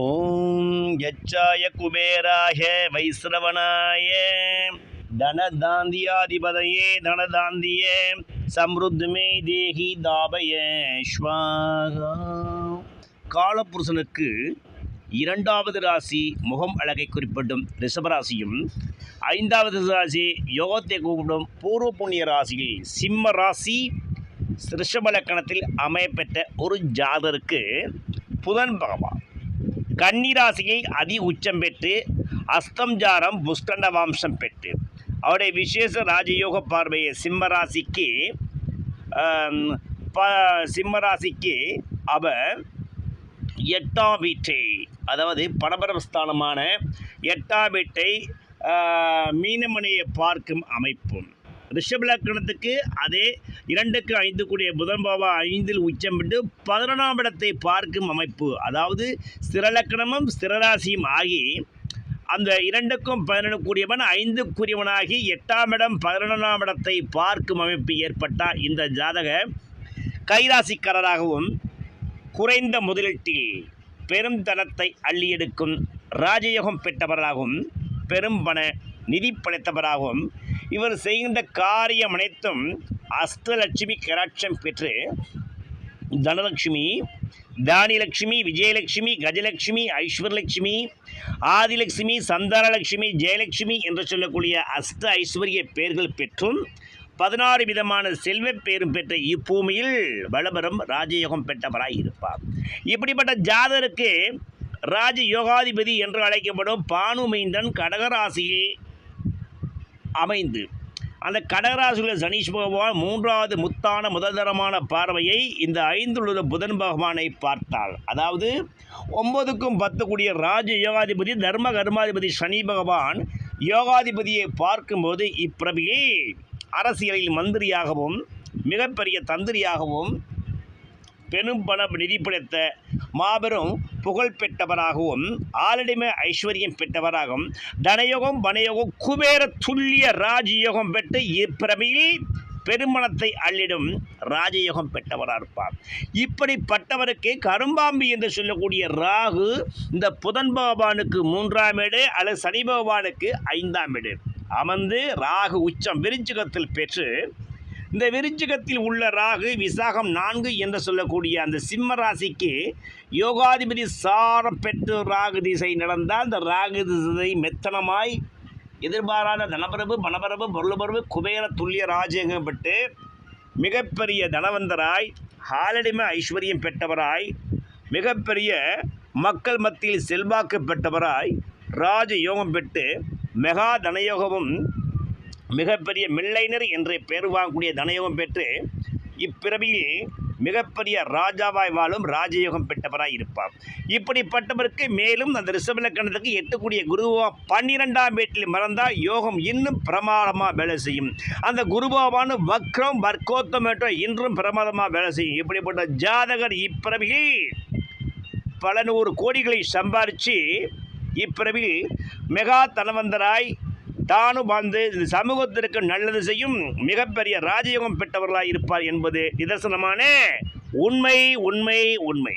ஓம் யச்சாய குபேராய வைஸ்ரவனாய தனதாந்தியாதிபதையே தனதாந்திய சம்ருத்மே தேகி தாபய ஸ்வாகா. காலபுருஷனுக்கு இரண்டாவது ராசி முகம் அழகை குறிப்பிடும் ரிஷபராசியும் ஐந்தாவது ராசி யோகத்தை கூப்பிடும் பூர்வ புண்ணிய ராசியில் சிம்ம ராசி ரிஷப லக்கணத்தில் அமையப்பெற்ற ஒரு ஜாதருக்கு புதன் பகவான். கன்னிராசியை அதி உச்சம் பெற்று அஸ்தம்ஜாரம் புஷ்கண்ட வம்சம் பெற்று. அவருடைய விசேஷ ராஜயோக பார்வையை சிம்மராசிக்கு ப சிம்மராசிக்கு அவர் எட்டாம் வீட்டை அதாவது பரபரஸ்தானமான எட்டாம் வீட்டை ஆ, மீனமனையை பார்க்கும் அமைப்பும். ரிஷபலக்கணத்துக்கு அதே இரண்டுக்கு ஐந்து கூடிய புதன் பாபா ஐந்தில் உச்சம் விட்டு பதினொன்றாம் இடத்தை பார்க்கும் அமைப்பு. அதாவது சிறலக்கணமும் சிறராசியும் ஆகி அந்த இரண்டுக்கும் பதினொன்று கூடியவன் ஐந்துக்குரியவனாகி எட்டாம் இடம் பதினொன்றாம் இடத்தை பார்க்கும் அமைப்பு ஏற்பட்டால் இந்த ஜாதக கைராசிக்காரராகவும் குறைந்த முதலீட்டில் பெரும் தனத்தை அள்ளி எடுக்கும் ராஜயோகம் பெற்றவராகவும் பெரும் பண நிதி படைத்தவராகவும் இவர் செய்கின்ற காரியம் அனைத்தும் அஷ்டலட்சுமி கராட்சம் பெற்று தனலட்சுமி தானிலட்சுமி விஜயலட்சுமி கஜலட்சுமி ஐஸ்வர்லட்சுமி ஆதிலட்சுமி சந்தானலட்சுமி ஜெயலட்சுமி என்று சொல்லக்கூடிய அஷ்ட ஐஸ்வர்ய பெயர்கள் பெற்றும் பதினாறு விதமான செல்வ பேரும் பெற்ற இப்பூமியில் வளபரம் ராஜயோகம் பெற்றவராய் இருப்பார். இப்படிப்பட்ட ஜாதருக்கு ராஜ யோகாதிபதி என்று அழைக்கப்படும் பானுமைந்தன் கடகராசியில் அமைந்து அந்த கடகராசியில் சனீஷ் பகவான் மூன்றாவது முத்தான முதல்தரமான பார்வையை இந்த ஐந்துள்ள புதன் பகவானை பார்த்தாள். அதாவது ஒன்பதுக்கும் பத்து கூடிய ராஜ யோகாதிபதி தர்ம கர்மாதிபதி சனி பகவான் யோகாதிபதியை பார்க்கும்போது இப்பிரபியை அரசியலில் மந்திரியாகவும் மிகப்பெரிய தந்திரியாகவும் பெரும் பண நிதி படைத்த மாபெரும் புகழ் பெற்றவராகவும் ஆலடிமை ஐஸ்வர்யம் பெற்றவராகவும் தனயோகம் வனயோகம் குபேர துல்லிய ராஜயோகம் பெற்று இப்பிரமையில் பெருமணத்தை அள்ளிடும் ராஜயோகம் பெற்றவராக இருப்பார். இப்படிப்பட்டவருக்கு கரும்பாம்பி என்று சொல்லக்கூடிய ராகு இந்த புதன் பகவானுக்கு மூன்றாம் ஏடு அல்லது சனி பகவானுக்கு ஐந்தாம் ஏடு அமர்ந்து ராகு உச்சம் விருச்சிகத்தில் பெற்று இந்த விருச்சிகத்தில் உள்ள ராகு விசாகம் நான்கு என்று சொல்லக்கூடிய அந்த சிம்ம ராசிக்கு யோகாதிபதி சாரம் பெற்று ராகு திசை நடந்தால் அந்த ராகு திசை மெத்தனமாய் எதிர்பாராத தனபரவு மனபரவு பொருளபரவு குபேர துல்லிய ராஜ்யங்கம் பெற்று மிகப்பெரிய தனவந்தராய் ஹாலடிமை ஐஸ்வர்யம் பெற்றவராய் மிகப்பெரிய மக்கள் மத்தியில் செல்வாக்கு பெற்றவராய் ராஜ யோகம் பெற்று மெகா தனயோகமும் மிகப்பெரிய மில்லைனர் என்று பெயர் வாங்கக்கூடிய தனயோகம் பெற்று இப்பிறவியில் மிகப்பெரிய ராஜாவாய் வாழும் ராஜயோகம் பெற்றவராய் இருப்பார். இப்படிப்பட்டவருக்கு மேலும் அந்த ரிஷபலக்கணத்துக்கு எட்டக்கூடிய குருவா பன்னிரெண்டாம் வீட்டில் மறந்தால் யோகம் இன்னும் பிரமாதமாக வேலை செய்யும். அந்த குருபாவான வக்ரம் வர்க்கோத்தம் என்ற இன்றும் பிரமாதமாக வேலை செய்யும். இப்படிப்பட்ட ஜாதகர் இப்பிறவியில் பல நூறு கோடிகளை சம்பாரித்து இப்பிறவில் மெகா தனவந்தராய் தானும் வாழ்ந்து இந்த சமூகத்திற்கு நல்லது செய்யும் மிகப்பெரிய ராஜயோகம் பெற்றவர்களாக இருப்பார் என்பது நிதர்சனமான. உண்மை உண்மை உண்மை.